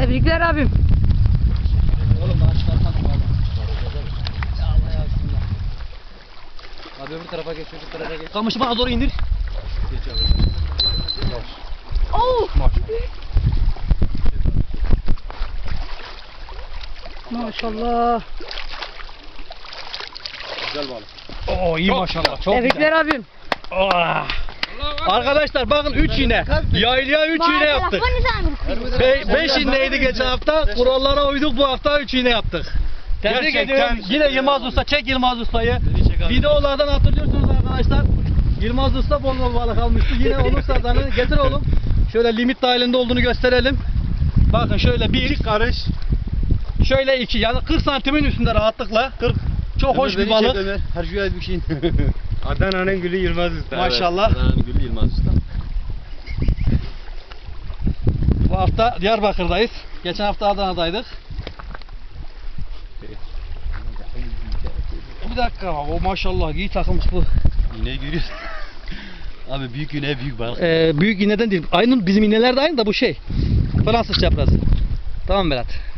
Tebrikler abim. Oğlum ya bismillah. Abi öbür tarafa geç, öbür tarafa geç. Kamışı bana doğru indir. Geç abi. Oh! Maş. Maşallah. Güzel balık. Oo iyi maşallah. Çok Tebrikler abim. Ah. Arkadaşlar bakın 3 iğne. Yaylaya 3 iğne yaptık. 5 iğneydi geçen hafta. Kurallara uyduk bu hafta 3 iğne yaptık. Tebrik Gerçekten- ediyorum. Yine Yılmaz Usta. Çek Yılmaz Usta'yı. Videolardan hatırlıyorsunuz arkadaşlar. Yılmaz Usta bol bol balık almıştı. Yine onun sazanı getir oğlum. Şöyle limit dahilinde olduğunu gösterelim. Bakın şöyle bir karış. Şöyle iki yani 40 santimin üstünde rahatlıkla. 40. Çok hoş bir balık. Her şey bir şeyin. Adana'nın gülü Yılmaz Usta. Maşallah. Adana'nın gülü Yılmaz Usta. Bu hafta Diyarbakır'dayız. Geçen hafta Adana'daydık. Bir dakika o maşallah iyi takılmış bu. İğneyi görüyorsun. Abi büyük iğne büyük balık. Ee, büyük iğneden değil. Aynı bizim iğneler de aynı da bu şey. Fransız çaprazı. Tamam Berat.